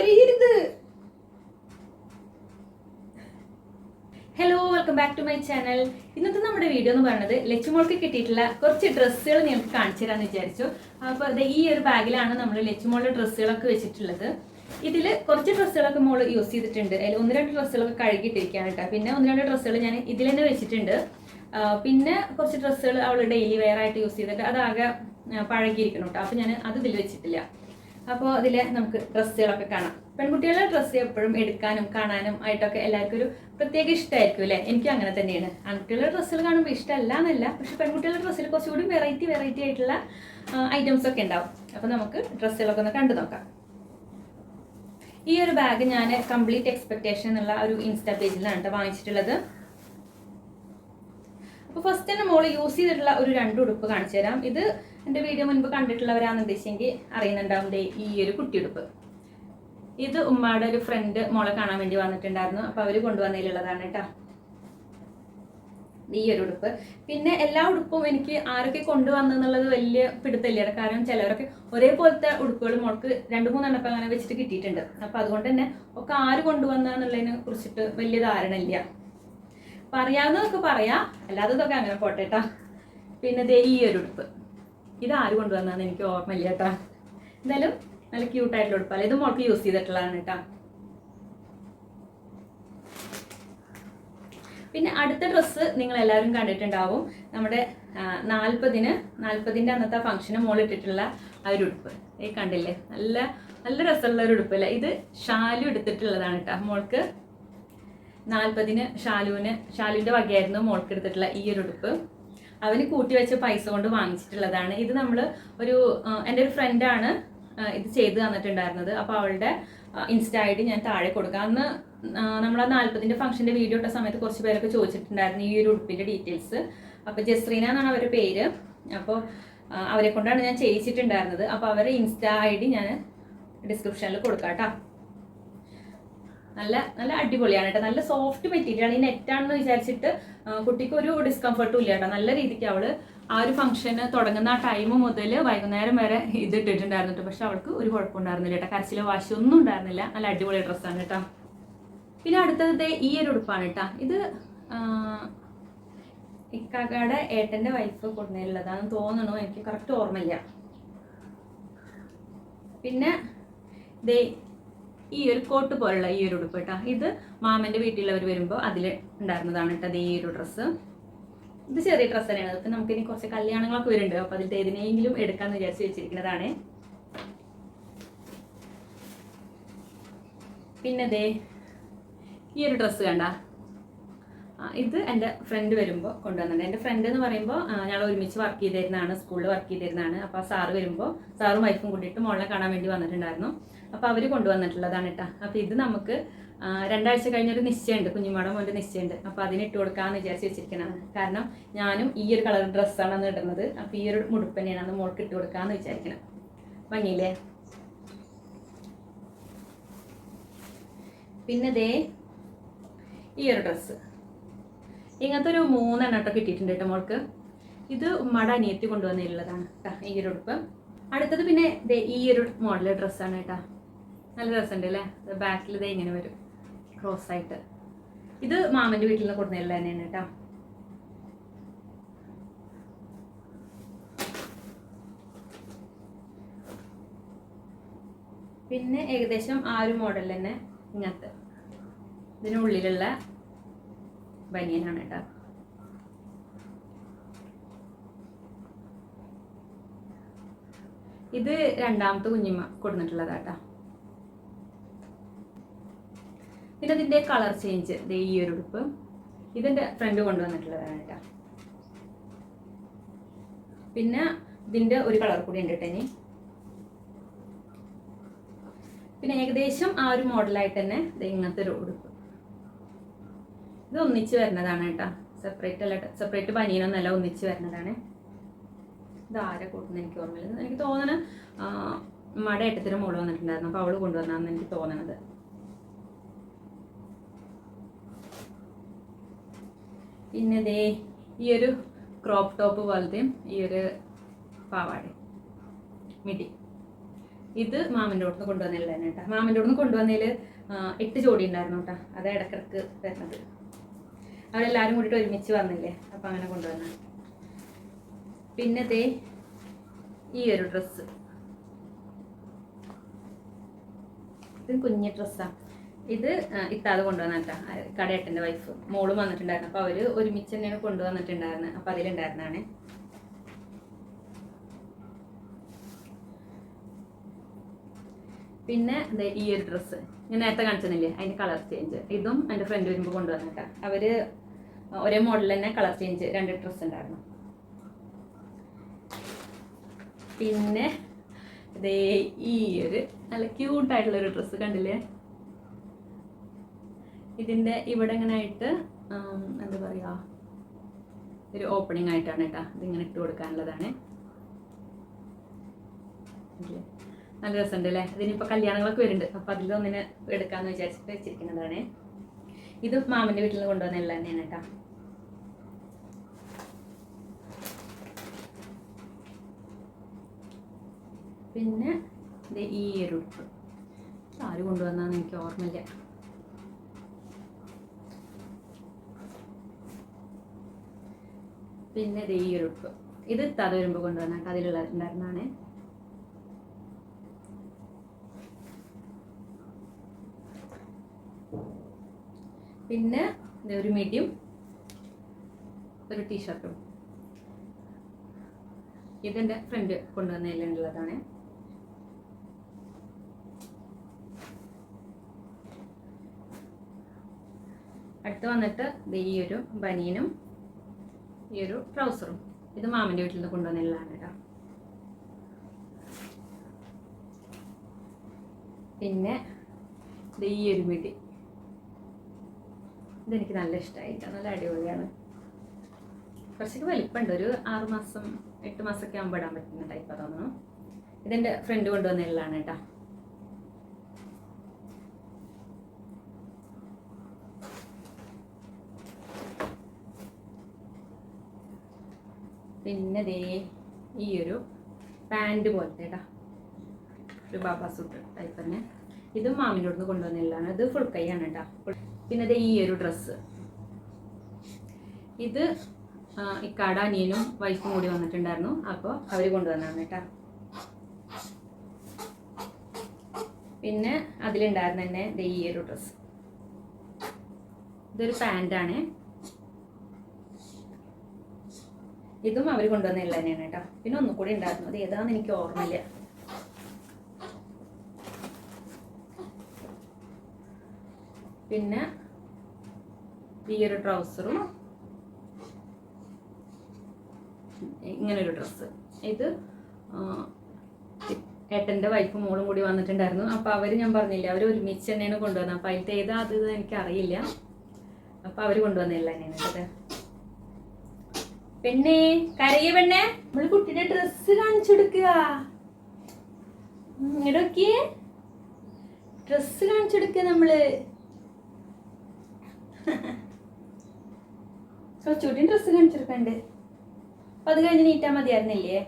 ചൊരിയരുത് hello welcome back to my channel ഇന്നത്തെ നമ്മുടെ video എന്ന് പറയുന്നത് ലച്ചുമോൾക്ക് കിട്ടിയിട്ടുള്ള കുറച്ച് ഡ്രസ്സുകൾ നിങ്ങൾക്ക് കാണിച്ചു തരാമെന്ന് വിചാരിച്ചു. അപ്പോൾ അത് ഈ ഒരു ബാഗിലാണ് നമ്മൾ ലച്ചുമോളുടെ ഡ്രസ്സുകളൊക്കെ വെച്ചിട്ടുള്ളത്. ഇതിൽ കുറച്ച് ഡ്രസ്സുകളൊക്കെ മോൾ യൂസ് ചെയ്തിട്ടുണ്ട്. അതിൽ ഒന്ന് രണ്ട് ഡ്രസ്സുകളൊക്കെ കഴുകിയിട്ടിരിക്കുകയാണ് കേട്ടോ. പിന്നെ ഒന്ന് രണ്ട് ഡ്രസ്സുകൾ ഞാൻ ഇതിൽ തന്നെ വെച്ചിട്ടുണ്ട്. പിന്നെ കുറച്ച് ഡ്രസ്സുകൾ അവൾ ഡെയിലി വെയർ ആയിട്ട് യൂസ് ചെയ്തിട്ട് അതാകെ പഴകിയിരിക്കണം കേട്ടോ. അപ്പോൾ ഞാൻ അത് ഇതിൽ വെച്ചിട്ടില്ല. അപ്പോൾ അതിൽ നമുക്ക് ഡ്രസ്സുകളൊക്കെ കാണാം. പെൺകുട്ടികളുടെ ഡ്രസ്സ് എപ്പോഴും എടുക്കാനും കാണാനും ആയിട്ടൊക്കെ എല്ലാവർക്കും ഒരു പ്രത്യേക ഇഷ്ടമായിരിക്കും അല്ലേ? എനിക്ക് അങ്ങനെ തന്നെയാണ്. ആൺകുട്ടികളുടെ ഡ്രസ്സുകൾ കാണുമ്പോൾ ഇഷ്ടമല്ല എന്നല്ല പക്ഷെ പെൺകുട്ടികളുടെ ഡ്രസ്സിൽ കുറച്ചുകൂടി വെറൈറ്റി വെറൈറ്റി ആയിട്ടുള്ള ഐറ്റംസ് ഒക്കെ ഉണ്ടാവും. അപ്പോൾ നമുക്ക് ഡ്രസ്സുകളൊക്കെ ഒന്ന് കണ്ടു നോക്കാം. ഈ ഒരു ബാഗ് ഞാൻ കംപ്ലീറ്റ് എക്സ്പെക്ടേഷൻ എന്നുള്ള ഒരു ഇൻസ്റ്റാ പേജിലാണ് കേട്ടോ വാങ്ങിച്ചിട്ടുള്ളത്. അപ്പോൾ ഫസ്റ്റ് തന്നെ മോൾ യൂസ് ചെയ്തിട്ടുള്ള ഒരു രണ്ട് ഉടുപ്പ് കാണിച്ചു തരാം ഇത് എന്റെ വീഡിയോ മുൻപ് കണ്ടിട്ടുള്ളവരാണെന്ന് ഉദ്ദേശിച്ചെങ്കിൽ അറിയുന്നുണ്ടാവും ഈ ഒരു കുട്ടിയുടുപ്പ്. ഇത് ഉമ്മയുടെ ഒരു ഫ്രണ്ട് മോളെ കാണാൻ വേണ്ടി വന്നിട്ടുണ്ടായിരുന്നു. അപ്പോൾ അവർ കൊണ്ടുവന്നതിലുള്ളതാണ് കേട്ടോ. ഈ ഒരു ഉടുപ്പ്. പിന്നെ എല്ലാ ഉടുപ്പും എനിക്ക് ആരൊക്കെ കൊണ്ടുവന്നെന്നുള്ളത് വലിയ പിടുത്തല്ലാണ് കാരണം ചിലവരൊക്കെ ഒരേപോലത്തെ ഉടുപ്പുകൾ മോൾക്ക് രണ്ട് മൂന്നെണ്ണപ്പം അങ്ങനെ വെച്ചിട്ട് കിട്ടിയിട്ടുണ്ട്. അപ്പം അതുകൊണ്ട് തന്നെ ഒക്കെ ആര് കൊണ്ടുവന്നതെന്നുള്ളതിനെ കുറിച്ചിട്ട് വലിയ ധാരണ ഇല്ല. പറയാവുന്നതൊക്കെ പറയാം. അല്ലാത്തതൊക്കെ അങ്ങനെ പോട്ടെട്ടാ പിന്നെ ദേ ഈ ഒരു ഉടുപ്പ്. ഇത് ആര് കൊണ്ടുവന്നാന്ന് എനിക്ക് ഓർമ്മയില്ല കേട്ടാ. എന്തായാലും നല്ല ക്യൂട്ടായിട്ടുള്ള ഉടുപ്പല്ല ഇത് മോൾക്ക് യൂസ് ചെയ്തിട്ടുള്ളതാണ് കേട്ടാ. പിന്നെ അടുത്ത ഡ്രസ്സ് നിങ്ങൾ എല്ലാവരും കണ്ടിട്ടുണ്ടാവും. നമ്മുടെ നാൽപ്പതിന് നാൽപ്പതിന്റെ അന്നത്തെ ഫംഗ്ഷന് മോൾ ഇട്ടിട്ടുള്ള ആ ഒരു ഉടുപ്പ്. ഈ കണ്ടില്ലേ? നല്ല നല്ല രസമുള്ള ഒരു ഉടുപ്പല്ലേ ഇത് ഷാലു എടുത്തിട്ടുള്ളതാണ് കേട്ടോ. മോൾക്ക് നാൽപ്പതിന് ഷാലുവിന് ഷാലുവിന്റെ വകയായിരുന്നു മോൾക്ക് എടുത്തിട്ടുള്ള ഈ ഒരു ഉടുപ്പ്. അവന് കൂട്ടി വെച്ച പൈസ കൊണ്ട് വാങ്ങിച്ചിട്ടുള്ളതാണ്. ഇത് നമ്മൾ ഒരു എന്റെ ഒരു ഫ്രണ്ടാണ് ഇത് ചെയ്ത് തന്നിട്ടുണ്ടായിരുന്നത്. അപ്പോൾ അവളുടെ ഇൻസ്റ്റ ഐ ഡി ഞാൻ താഴെ കൊടുക്കാം. അന്ന് നമ്മൾ ആ നാൽപ്പതിന്റെ ഫംഗ്ഷന്റെ വീഡിയോ ഇട്ട സമയത്ത് കുറച്ച് പേരൊക്കെ ചോദിച്ചിട്ടുണ്ടായിരുന്നു ഈ ഒരു ഉടുപ്പിന്റെ ഡീറ്റെയിൽസ്. അപ്പോൾ ജസ്രീന എന്നാണ് അവരുടെ പേര്. അപ്പോൾ അവരെ കൊണ്ടാണ് ഞാൻ ചെയ്യിച്ചിട്ടുണ്ടായിരുന്നത്. അപ്പോൾ അവരുടെ ഇൻസ്റ്റ ഐ ഡി ഞാൻ ഡിസ്ക്രിപ്ഷനിൽ കൊടുക്കാം കേട്ടോ. നല്ല നല്ല അടിപൊളിയാണ് കേട്ടോ. നല്ല സോഫ്റ്റ് മെറ്റീരിയൽ ഈ നെറ്റാണെന്ന് വിചാരിച്ചിട്ട് കുട്ടിക്ക് ഒരു ഡിസ്കംഫർട്ടും ഇല്ല കേട്ടോ. നല്ല രീതിക്ക് അവൾ ആ ഒരു ഫംഗ്ഷന് തുടങ്ങുന്ന ആ ടൈം മുതൽ വൈകുന്നേരം വരെ ഇത് ഇട്ടിട്ടുണ്ടായിരുന്നു പക്ഷെ അവൾക്ക് ഒരു കുഴപ്പമുണ്ടായിരുന്നില്ല കേട്ടോ. കരച്ചിലോ വാശി ഒന്നും ഉണ്ടായിരുന്നില്ല. നല്ല അടിപൊളി ഡ്രസ്സാണ് കേട്ടോ. പിന്നെ അടുത്തത് ഈ ഒരു ഉടുപ്പാണ് കേട്ടോ. ഇത് ഇക്കാക്കയുടെ ഏട്ടന്റെ വൈഫ് കൊടുന്നതിലുള്ളതാണെന്ന് തോന്നണു എനിക്ക് കറക്റ്റ് ഓർമ്മയില്ല. പിന്നെ ദേ ഈ ഒരു കോട്ട് പോലുള്ള ഈ ഒരു ഉടുപ്പ് കേട്ടോ. ഇത് മാമന്റെ വീട്ടിലുള്ളവർ വരുമ്പോൾ അതിൽ ഉണ്ടായിരുന്നതാണ് കേട്ടോ ഈ ഒരു ഡ്രസ്സ് ഇത് ചെറിയ ഡ്രസ്സ് തന്നെയാണ്. അതിപ്പോൾ നമുക്കിനി കുറച്ച് കല്യാണങ്ങളൊക്കെ വരുന്നുണ്ട്. അപ്പോൾ അതിൽ ഏതിനെങ്കിലും എടുക്കാമെന്ന് വിചാരിച്ച് വെച്ചിരിക്കുന്നതാണ്. പിന്നെ ദേ ഈ ഒരു ഡ്രസ്സ് കണ്ട. ഇത് എന്റെ ഫ്രണ്ട് വരുമ്പോൾ കൊണ്ടുവന്നത് എന്റെ ഫ്രണ്ട് എന്ന് പറയുമ്പോൾ ഞങ്ങൾ ഒരുമിച്ച് വർക്ക് ചെയ്തിരുന്നതാണ് സ്കൂളിൽ വർക്ക് ചെയ്തിരുന്നതാണ്. അപ്പോൾ സാറ് വരുമ്പോൾ സാറും വൈഫും കൂട്ടിയിട്ട് മോളെ കാണാൻ വേണ്ടി വന്നിട്ടുണ്ടായിരുന്നു. അപ്പോൾ അവർ കൊണ്ടുവന്നിട്ടുള്ളതാണ് കേട്ടോ അപ്പോൾ ഇത് നമുക്ക് രണ്ടാഴ്ച കഴിഞ്ഞൊരു നിശ്ചയമുണ്ട്. കുഞ്ഞുമാടം മോന്റെ നിശ്ചയമുണ്ട്. അപ്പോൾ അതിന് ഇട്ട് കൊടുക്കാമെന്ന് വിചാരിച്ച് വെച്ചിരിക്കണതാണ്. കാരണം ഞാനും ഈ ഒരു കളർ ഡ്രസ്സാണ് അന്ന് ഇടുന്നത്. അപ്പോൾ ഈ ഒരു മുടുപ്പ് തന്നെയാണ് അന്ന് മോൾക്ക് ഇട്ട് കൊടുക്കാമെന്ന് വിചാരിക്കണം ഭംഗിയില്ലേ? പിന്നെ ദേ ഈ ഒരു ഡ്രസ്സ് ഇങ്ങനത്തെ ഒരു മൂന്നെണ്ണം കേട്ടോ കിട്ടിയിട്ടുണ്ട് കേട്ടോ മോൾക്ക്. ഇത് മട അനിയത്തി കൊണ്ടുവന്നിട്ടുള്ളതാണ് കേട്ടോ ഈ ഒരു ഉടുപ്പ്. അടുത്തത് പിന്നെ ഈ ഒരു മോഡൽ ഡ്രസ്സാണ് കേട്ടോ. നല്ല രസമുണ്ട് അല്ലേ? ബാക്കിൽ ഇതേ ഇങ്ങനെ വരും. ക്രോസ് ആയിട്ട്. ഇത് മാമന്റെ വീട്ടിൽ നിന്ന് കൊടുന്നതിലുള്ള തന്നെയാണ് കേട്ടോ. പിന്നെ ഏകദേശം ആ ഒരു മോഡൽ തന്നെ ഇങ്ങനത്തെ. ഇതിനുള്ളിലുള്ള ബനിയനാണ് കേട്ടോ. ഇത് രണ്ടാമത്തെ കുഞ്ഞിമ്മ കൊടുത്തിട്ടുള്ളതാട്ടോ പിന്നെ ഇതിന്റെ കളർ ചേഞ്ച് ദേ ഈ ഒരു ഉടുപ്പ്. ഇതിന്റെ ഫ്രണ്ട് കൊണ്ടുവന്നിട്ടുള്ളതാണ് കേട്ടോ. പിന്നെ ഇതിന്റെ ഒരു കളർ കൂടി ഉണ്ട് കേട്ടോ പിന്നെ ഏകദേശം ആ ഒരു മോഡലായിട്ട് തന്നെ ഇങ്ങനത്തെ ഒരു ഉടുപ്പ്. ഇത് ഒന്നിച്ച് വരുന്നതാണ് കേട്ടോ. സെപ്പറേറ്റ് അല്ല സെപ്പറേറ്റ് പനീനൊന്നല്ല ഒന്നിച്ച് വരുന്നതാണ്. ഇത് ആരെ കൂട്ടുന്ന എനിക്ക് ഓർമ്മയില്ല. എനിക്ക് തോന്നണ മട എട്ടത്തിന് മോൾ വന്നിട്ടുണ്ടായിരുന്നു. അപ്പോൾ അവൾ കൊണ്ടുവന്നാന്ന് എനിക്ക് തോന്നണത്. പിന്നെ ദേ ഈ ഒരു ക്രോപ്പ് ടോപ്പ് പോലത്തെയും ഈ ഒരു പാവാട മിടി. ഇത് മാമന്റെ അടുത്ത് കൊണ്ടുവന്നില്ല തന്നെ കേട്ടോ. മാമന്റെ അടുത്ത് കൊണ്ടുവന്നതിൽ എട്ട് ജോഡി ഉണ്ടായിരുന്നു കേട്ടോ. അത് ഇടക്കിടക്ക് വരുന്നത്. അവരെല്ലാവരും കൂടിയിട്ട് ഒരുമിച്ച് വന്നില്ലേ? അപ്പം അങ്ങനെ കൊണ്ടുവന്ന. പിന്നത്തെ ഈ ഒരു ഡ്രസ്സ് ഇത് കുഞ്ഞ് ഡ്രസ്സാണ് ഇത് ഇത്താത് കൊണ്ടുവന്നിട്ടാ കടയേട്ടന്റെ വൈഫ് മോളും വന്നിട്ടുണ്ടായിരുന്നു. അപ്പോൾ അവർ ഒരുമിച്ച് തന്നെയാണ് കൊണ്ടുവന്നിട്ടുണ്ടായിരുന്നത് അപ്പോൾ അതിലുണ്ടായിരുന്നാണ്. പിന്നെ ഈ ഒരു ഡ്രസ്സ് ഞാൻ നേരത്തെ കാണിച്ചതല്ലേ അതിന്റെ കളർ ചേഞ്ച് ഇതും എന്റെ ഫ്രണ്ട് വരുമ്പോൾ കൊണ്ടുവന്നിട്ടാ അവർ ഒരേ മോഡൽ തന്നെ കളർ ചേഞ്ച് രണ്ട് ഡ്രസ്സ് ഉണ്ടായിരുന്നു. പിന്നെ ഇതേ ഈ ഒരു നല്ല ക്യൂട്ടായിട്ടുള്ള ഒരു ഡ്രസ്സ് കണ്ടില്ലേ? ഇതിന്റെ ഇവിടെ ഇങ്ങനെ ആയിട്ട് എന്താ പറയുക ഒരു ഓപ്പണിംഗ് ആയിട്ടാണ് കേട്ടോ ഇതിങ്ങനെ ഇട്ട് കൊടുക്കാനുള്ളതാണ്? നല്ല രസമുണ്ട് അല്ലേ? ഇതിനിപ്പോൾ കല്യാണങ്ങളൊക്കെ വരുന്നുണ്ട്. അപ്പോൾ അതിലൊന്നിനെ എടുക്കാമെന്ന് വിചാരിച്ചിട്ട് വെച്ചിരിക്കുന്നതാണ്. ഇത് മാമന്റെ വീട്ടിൽ നിന്ന് എല്ലാം തന്നെയാണ് കേട്ടോ. പിന്നെ ദേ ഈ ഒരു ഇത് ആര് കൊണ്ടുവന്നാന്ന് എനിക്ക് ഓർമ്മയില്ല. പിന്നെ ഇത് ഈ ഒരു ഇത് തത വരുമ്പോൾ കൊണ്ടുവന്നിട്ട് അതിലുള്ള ഉണ്ടായിരുന്നാണ് പിന്നെ ഒരു മീഡിയം ഒരു ടീഷർട്ടും ഇതെന്റെ ഫ്രണ്ട് കൊണ്ടുവന്നതിലുള്ളതാണ് അടുത്ത് വന്നിട്ട് ഈ ഒരു ബനിയനും ഈ ഒരു ട്രൗസറും ഇത് മാമന്റെ വീട്ടിൽ നിന്ന് കൊണ്ടുവന്നതിലാണ് കേട്ടോ. പിന്നെ ഈ ഒരു മിടി ഇതെനിക്ക് നല്ല ഇഷ്ടമായി നല്ല അടിപൊളിയാണ്. കുറച്ചൊക്കെ വലിപ്പമുണ്ട്. ഒരു ആറ് മാസം എട്ട് മാസമൊക്കെ ആകുമ്പോൾ ഇടാൻ പറ്റുന്ന ടൈപ്പ് തോന്നുന്നു ഇതെന്റെ ഫ്രണ്ട് കൊണ്ടുവന്നതിലാണ് കേട്ടോ. പിന്നെ ദേ ഈ ഒരു പാന്റ് പോലത്തെ ഒരു ബാബാ സൂട്ട് ടൈപ്പ് തന്നെ. ഇതും മാമിന്റെ അടുത്ത് കൊണ്ടുവന്നതിലാണ് ഇത് ഫുൾ കൈയാണ് കേട്ടോ. പിന്നെ ദേ ഈ ഒരു ഡ്രസ്സ് ഇത് ഇക്കാട അനിയനും വൈഫും കൂടി വന്നിട്ടുണ്ടായിരുന്നു. അപ്പോൾ അവർ കൊണ്ടുവന്നാണ് കേട്ടോ. പിന്നെ അതിലുണ്ടായിരുന്ന തന്നെ ദേ ഈ ഒരു ഡ്രസ്സ് ഇതൊരു പാന്റാണ് ഇതും അവർ കൊണ്ടുവന്നില്ല തന്നെയാണ് കേട്ടോ. പിന്നെ ഒന്നും കൂടി ഉണ്ടായിരുന്നു. അത് ഏതാണെന്ന് എനിക്ക് ഓർമ്മയില്ല. പിന്നെ ഈ ഒരു ട്രൗസറും ഇങ്ങനൊരു ഡ്രസ്സ് ഇത് ഏട്ടന്റെ വൈഫും മോളും കൂടി വന്നിട്ടുണ്ടായിരുന്നു. അപ്പോൾ അവർ ഞാൻ പറഞ്ഞില്ല അവർ ഒരുമിച്ച് തന്നെയാണ് കൊണ്ടുവന്നത്. അപ്പോൾ അതിലത്തെ ഏതാ അത് എനിക്കറിയില്ല. അപ്പോൾ അവർ കൊണ്ടുവന്നില്ല തന്നെയാണ് പെണ്ണേ കരയ പെണ്ണേ. നമ്മൾ കുട്ടിയുടെ ഡ്രസ്സ് കാണിച്ചു കൊടുക്കുക ഇടക്കിയേ ഡ്രസ്സ് കാണിച്ചു കൊടുക്കുക നമ്മൾ. കൊച്ചുകുട്ടി ഡ്രസ്സ് കാണിച്ചു കൊടുക്കണ്ട് അപ്പൊ അത് കഴിഞ്ഞ് നീറ്റാ മതിയായിരുന്നില്ലേ?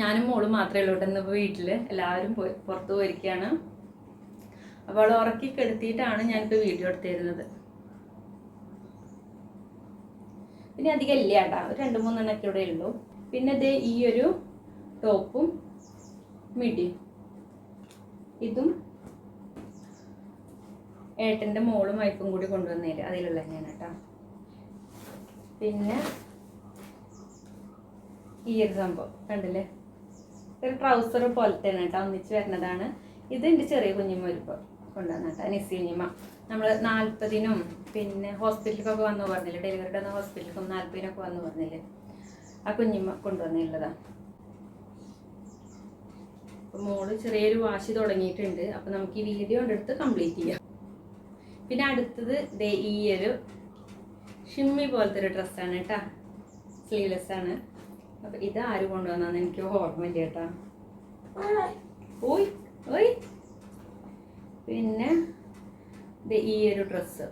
ഞാനും മോളും മാത്രമേ ഉള്ളൂ കേട്ടോ ഇന്ന് വീട്ടിൽ. എല്ലാവരും പുറത്തു പോയിരിക്കുകയാണ്. അപ്പോൾ അവൾ ഉറക്കി കെടുത്തിയിട്ടാണ് ഞാനിപ്പോൾ വീഡിയോ എടുത്തിരുന്നത്. പിന്നെ അധികം ഇല്ല കേട്ടാ. ഒരു രണ്ട് മൂന്നെണ്ണൊക്കെ ഇവിടെ ഉള്ളൂ. പിന്നെ ദേ ഈ ഒരു ടോപ്പും മിഡിയും. ഇതും ഏട്ടന്റെ മോളും വൈഫും കൂടി കൊണ്ടുവന്നേര്. അതിലുള്ള ഞാൻ കേട്ടോ. പിന്നെ ഈ ഒരു സംഭവം കണ്ടില്ലേ? ഒരു ട്രൗസർ പോലത്തെയാണ് കേട്ടോ ഒന്നിച്ച് വരുന്നതാണ്. ഇത് എന്റെ ചെറിയ കുഞ്ഞിമ്മ ഒരുപ്പം കൊണ്ടുവന്ന കേട്ടോ നിസി കുഞ്ഞിമ്മ നമ്മൾ നാൽപ്പതിനും പിന്നെ ഹോസ്പിറ്റലിലേക്കൊക്കെ വന്നു പറഞ്ഞില്ലേ? ഡെലിവറിയുടെ വന്ന ഹോസ്പിറ്റലിലേക്കും നാൽപ്പതിനൊക്കെ വന്നു പറഞ്ഞില്ലേ? ആ കുഞ്ഞിമ്മ കൊണ്ടുവന്നുള്ളതാണ് മോൾ ചെറിയൊരു വാശി തുടങ്ങിയിട്ടുണ്ട്. അപ്പോൾ നമുക്ക് ഈ വീഡിയോ എടുത്ത് കംപ്ലീറ്റ് ചെയ്യാം. പിന്നെ അടുത്തത് ദേ ഈ ഒരു ഷിമ്മി പോലത്തെ ഒരു ഡ്രസ്സാണ് കേട്ടാ. സ്ലീവ്ലെസ് ആണ്. അപ്പൊ ഇത് ആര് കൊണ്ടുവന്നാന്ന് എനിക്ക് ഓർമ്മയില്ല കേട്ടാ. ഓയ് ഓയ്. പിന്നെ ഈ ഒരു ഡ്രസ്സ്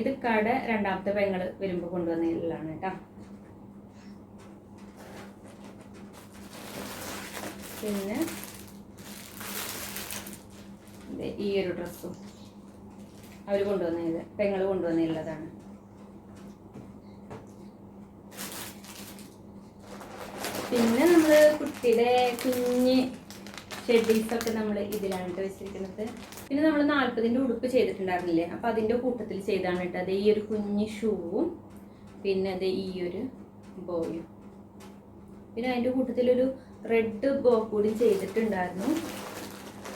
ഇത് കട രണ്ടാമത്തെ പെങ്ങൾ വരുമ്പോൾ കൊണ്ടുവന്നതിലാണ് കേട്ടാ. പിന്നെ ഈ ഒരു ഡ്രസ്സും അവർ കൊണ്ടുവന്നത് പെങ്ങൾ കൊണ്ടുവന്നുള്ളതാണ് പിന്നെ നമ്മൾ കുട്ടിയുടെ കുഞ്ഞ് ഷെഡീസൊക്കെ നമ്മൾ ഇതിലാണ് കേട്ടോ വെച്ചിരിക്കുന്നത്. പിന്നെ നമ്മൾ നാൽപ്പതിന്റെ ഉടുപ്പ് ചെയ്തിട്ടുണ്ടായിരുന്നില്ലേ? അപ്പം അതിന്റെ കൂട്ടത്തിൽ ചെയ്താണ് കേട്ടോ. അത് ഈ ഒരു കുഞ്ഞ് ഷൂവും പിന്നെ അത് ഈ ഒരു ബോയും. പിന്നെ അതിന്റെ കൂട്ടത്തിലൊരു റെഡ് ബോ കൂടി ചെയ്തിട്ടുണ്ടായിരുന്നു.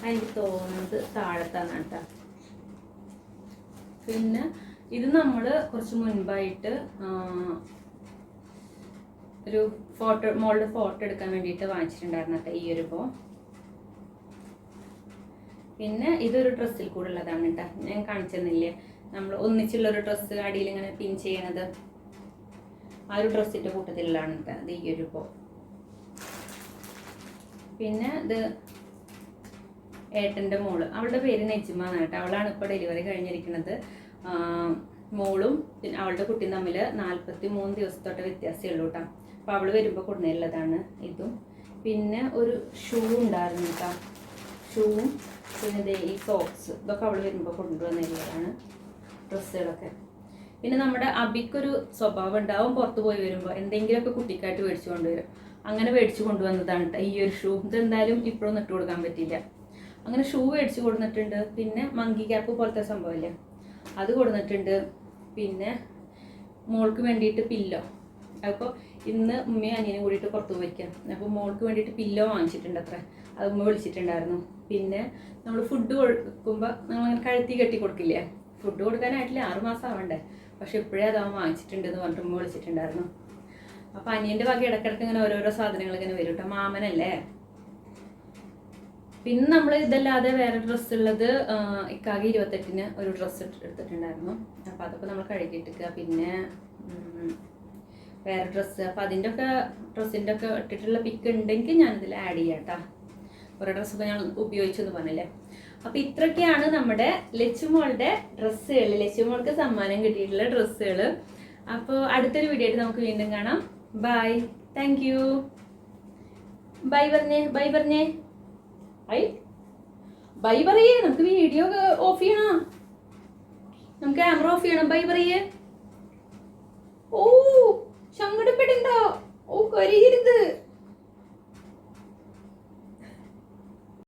അതിന് തോന്നുന്നത് താഴത്താണ് കേട്ടോ. പിന്നെ ഇത് നമ്മൾ കുറച്ച് മുൻപായിട്ട് ഒരു ഫോട്ടോ മോളുടെ ഫോട്ടോ എടുക്കാൻ വേണ്ടിയിട്ട് വാങ്ങിച്ചിട്ടുണ്ടായിരുന്നു കേട്ടോ ഈ ഒരു ബോ പിന്നെ ഇതൊരു ഡ്രസ്സിൽ കൂടെ ഉള്ളതാണ് കേട്ടോ. ഞാൻ കാണിച്ചെന്നില്ലേ? നമ്മൾ ഒന്നിച്ചുള്ള ഒരു ഡ്രസ്സ് അടിയിൽ ഇങ്ങനെ പിൻ ചെയ്യണത്. ആ ഒരു ഡ്രസ്സിന്റെ കൂട്ടത്തിലുള്ളതാണ് കേട്ടോ അത് ഈ ഒരു ബോ പിന്നെ ഇത് ഏട്ടന്റെ മോൾ. അവളുടെ പേര് നെജിമ എന്നാണ് അവളാണ് ഇപ്പോൾ ഡെലിവറി കഴിഞ്ഞിരിക്കുന്നത്. മോളും പിന്നെ അവളുടെ കുട്ടിയും തമ്മിൽ നാൽപ്പത്തി മൂന്ന് ദിവസത്തോട്ട് വ്യത്യാസമേ ഉള്ളൂ കേട്ടോ. അപ്പോൾ അവൾ വരുമ്പോൾ കൊണ്ടുവരുന്നതാണ് ഇതും. പിന്നെ ഒരു ഷൂ ഉണ്ടായിരുന്നു കേട്ടോ. ഷൂവും പിന്നെ ഈ സോക്സ് ഇതൊക്കെ അവൾ വരുമ്പോൾ കൊണ്ടുവന്നിട്ടുള്ളതാണ് ഡ്രസ്സുകളൊക്കെ. പിന്നെ നമ്മുടെ അബിക്കൊരു സ്വഭാവം ഉണ്ടാവും പുറത്ത് പോയി വരുമ്പോൾ എന്തെങ്കിലുമൊക്കെ കുട്ടിക്കായിട്ട് മേടിച്ചു കൊണ്ടുവരും. അങ്ങനെ മേടിച്ചു കൊണ്ടുവന്നതാണ് ഈ ഒരു ഷൂ. ഇതെന്തായാലും ഇപ്പോഴൊന്നും ഇട്ട് കൊടുക്കാൻ പറ്റില്ല അങ്ങനെ ഷൂ മേടിച്ച് കൊടുത്തിട്ടുണ്ട് പിന്നെ മങ്കി ക്യാപ്പ് പോലത്തെ സംഭവമില്ലേ? അത് കൊടുത്തിട്ടുണ്ട് പിന്നെ മോൾക്ക് വേണ്ടിയിട്ട് പില്ലോ അപ്പോൾ ഇന്ന് ഉമ്മയും അനിയനും കൂടിയിട്ട് പുറത്ത് വയ്ക്കാം അപ്പോൾ മോൾക്ക് വേണ്ടിയിട്ട് പില്ലോ വാങ്ങിച്ചിട്ടുണ്ട് അത്ര അത് ഉമ്മ വിളിച്ചിട്ടുണ്ടായിരുന്നു. പിന്നെ നമ്മൾ ഫുഡ് കൊടുക്കുമ്പോൾ നമ്മൾ കഴുത്തി കെട്ടി കൊടുക്കില്ലേ? ഫുഡ് കൊടുക്കാനായിട്ടില്ല? ആറ് മാസം ആവണ്ടേ. പക്ഷെ ഇപ്പോഴേ അത് അവൻ വാങ്ങിച്ചിട്ടുണ്ട് എന്ന് പറഞ്ഞിട്ട് ഉമ്മ വിളിച്ചിട്ടുണ്ടായിരുന്നു. അപ്പോൾ അനിയന്റെ വക ഇടയ്ക്കിടയ്ക്ക് ഇങ്ങനെ ഓരോരോ സാധനങ്ങൾ ഇങ്ങനെ വരും കേട്ടോ മാമനല്ലേ? പിന്നെ നമ്മൾ ഇതല്ലാതെ വേറെ ഡ്രസ്സ് ഉള്ളത് ഇക്കാകെ ഇരുപത്തെട്ടിന് ഒരു ഡ്രസ്സ് എടുത്തിട്ടുണ്ടായിരുന്നു. അപ്പോൾ അതൊക്കെ നമ്മൾ കഴുകിയിട്ടിക്കുക പിന്നെ വേറെ ഡ്രസ്സ് അപ്പോൾ അതിന്റെ ഒക്കെ ഡ്രസ്സിന്റെ ഒക്കെ ഇട്ടിട്ടുള്ള പിക്ക് ഉണ്ടെങ്കിൽ ഞാനിതിൽ ആഡ് ചെയ്യാം കേട്ടോ കുറേ ഡ്രസ്സൊക്കെ ഞാൻ ഉപയോഗിച്ചെന്ന് പറഞ്ഞില്ലേ. അപ്പോൾ ഇത്രയൊക്കെയാണ് നമ്മുടെ ലച്ചുമോളുടെ ഡ്രസ്സുകൾ ലച്ചുമോൾക്ക് സമ്മാനം കിട്ടിയിട്ടുള്ള ഡ്രസ്സുകൾ അപ്പോൾ അടുത്തൊരു വീഡിയോ ആയിട്ട് നമുക്ക് വീണ്ടും കാണാം. ബൈ താങ്ക് യു ബൈ പറഞ്ഞേ ബൈ പറഞ്ഞേ ഐ ബൈ പറയേ. നമുക്ക് വീഡിയോ ഓഫ് ചെയ്യണം. നമുക്ക് ക്യാമറ ഓഫ് ചെയ്യണം. ബൈ പറയേ. ഓ സങ്കടപ്പെടണ്ട ഓ കരയരുത്.